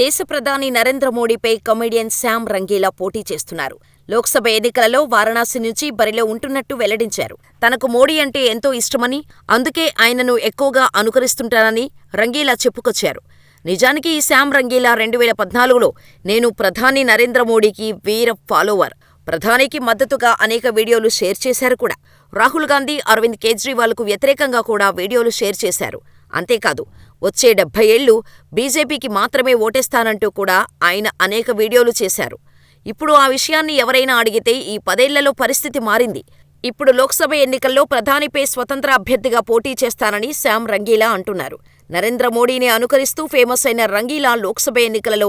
దేశ ప్రధాని నరేంద్ర మోడీపై కమెడియన్ శ్యామ్ రంగీలా పోటీ చేస్తున్నారు. లోక్సభ ఎన్నికలలో వారణాసి నుంచి బరిలో ఉంటున్నట్టు వెల్లడించారు. తనకు మోడీ అంటే ఎంతో ఇష్టమని, అందుకే ఆయనను ఎక్కువగా అనుకరిస్తుంటానని రంగీలా చెప్పుకొచ్చారు. నిజానికి ఈ శ్యామ్ రంగీలా రెండువేల పద్నాలుగులో నేను ప్రధాని నరేంద్ర మోడీకి వీర ఫాలోవర్. ప్రధానికి మద్దతుగా అనేక వీడియోలు షేర్ చేశారు కూడా. రాహుల్ గాంధీ, అరవింద్ కేజ్రీవాల్కు వ్యతిరేకంగా కూడా వీడియోలు షేర్ చేశారు. అంతేకాదు వచ్చే డెబ్భై ఏళ్ళు బీజేపీకి మాత్రమే ఓటేస్తానంటూ కూడా ఆయన అనేక వీడియోలు చేశారు. ఇప్పుడు ఆ విషయాన్ని ఎవరైనా అడిగితే ఈ పదేళ్ళలో పరిస్థితి మారింది. ఇప్పుడు లోక్సభ ఎన్నికల్లో ప్రధానిపై స్వతంత్ర అభ్యర్థిగా పోటీ చేస్తానని శ్యామ్ రంగీలా అంటున్నారు. నరేంద్ర మోడీని అనుకరిస్తూ ఫేమస్ అయిన రంగీలా లోక్సభ ఎన్నికలలో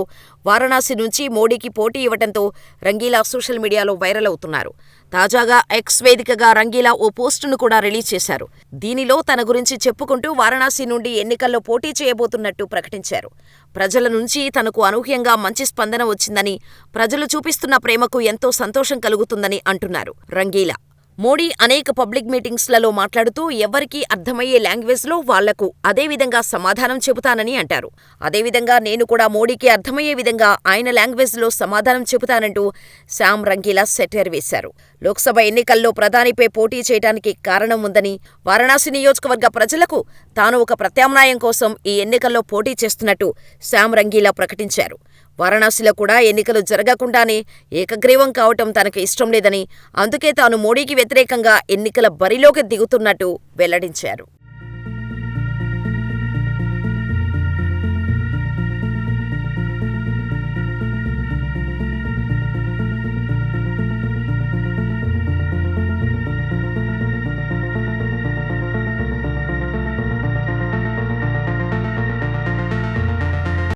వారణాసి నుంచి మోడీకి పోటీ ఇవ్వటంతో రంగీలా సోషల్ మీడియాలో వైరల్ అవుతున్నారు. తాజాగా ఎక్స్ వేదికగా రంగీలా ఓ పోస్టును కూడా రిలీజ్ చేశారు. దీనిలో తన గురించి చెప్పుకుంటూ వారణాసి నుండి ఎన్నికల్లో పోటీ చేయబోతున్నట్టు ప్రకటించారు. ప్రజల నుంచి తనకు అనూహ్యంగా మంచి స్పందన వచ్చిందని, ప్రజలు చూపిస్తున్న ప్రేమకు ఎంతో సంతోషం కలుగుతుందని అంటున్నారు రంగీలా. మోడీ అనేక పబ్లిక్ మీటింగ్స్లలో మాట్లాడుతూ ఎవ్వరికీ అర్థమయ్యే లాంగ్వేజ్లో వాళ్ళకు అదేవిధంగా సమాధానం చెబుతానని అంటారు. అదేవిధంగా నేను కూడా మోడీకి అర్థమయ్యే విధంగా ఆయన లాంగ్వేజ్లో సమాధానం చెబుతానంటూ శ్యామ్ రంగీలా సెటైర్ వేశారు. లోక్సభ ఎన్నికల్లో ప్రధానిపై పోటీ చేయడానికి కారణం ఉందని, వారణాసి నియోజకవర్గ ప్రజలకు తాను ఒక ప్రత్యామ్నాయం కోసం ఈ ఎన్నికల్లో పోటీ చేస్తున్నట్టు శ్యామ్ రంగీలా ప్రకటించారు. వారణాసిలో కూడా ఎన్నికలు జరగకుండానే ఏకగ్రీవం కావటం తనకు ఇష్టం లేదని, అందుకే తాను మోడీకి వ్యతిరేకంగా ఎన్నికల బరిలోకి దిగుతున్నట్టు వెల్లడించారు.